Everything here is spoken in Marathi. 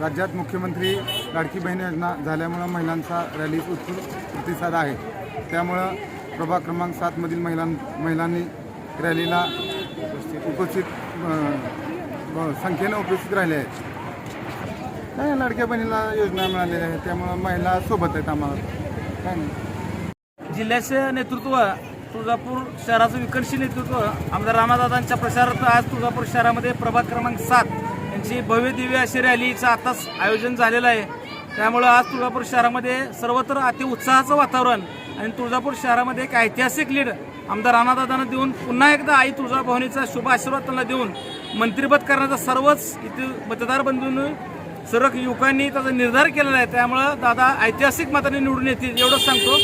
राज्यात मुख्यमंत्री लाडकी बहीण योजना झाल्यामुळं महिलांचा रॅली उत्स्फूर्त प्रतिसाद आहे. त्यामुळं प्रभाग क्रमांक सातमधील महिलां महिलांनी रॅलीला उपस्थित संख्येनं उपस्थित राहिले आहेत. नाही लाडक्या बहिणीला योजना मिळालेल्या आहेत त्यामुळं महिला सोबत आहेत आम्हाला. काय नाही. जिल्ह्याचे नेतृत्व तुळजापूर शहराचं विकनशील नेतृत्व आमदार राणादादांच्या प्रचारार्थ आज तुळजापूर शहरामध्ये प्रभाग क्रमांक सात यांची भव्य दिव्य अशी रॅलीचं आताच आयोजन झालेलं आहे. त्यामुळं आज तुळजापूर शहरामध्ये सर्वत्र अति उत्साहाचं वातावरण आणि तुळजापूर शहरामध्ये एक ऐतिहासिक लीड आमदार राणादादांना देऊन पुन्हा एकदा आई तुळजाभवानीचा शुभ आशीर्वाद त्यांना देऊन मंत्रिपद करण्याचा सर्वच इथे मतदार बंधूंनी सर्व युवकांनी त्याचा निर्धार केलेला आहे. त्यामुळं दादा ऐतिहासिक मताने निवडून येतील एवढंच सांगतो.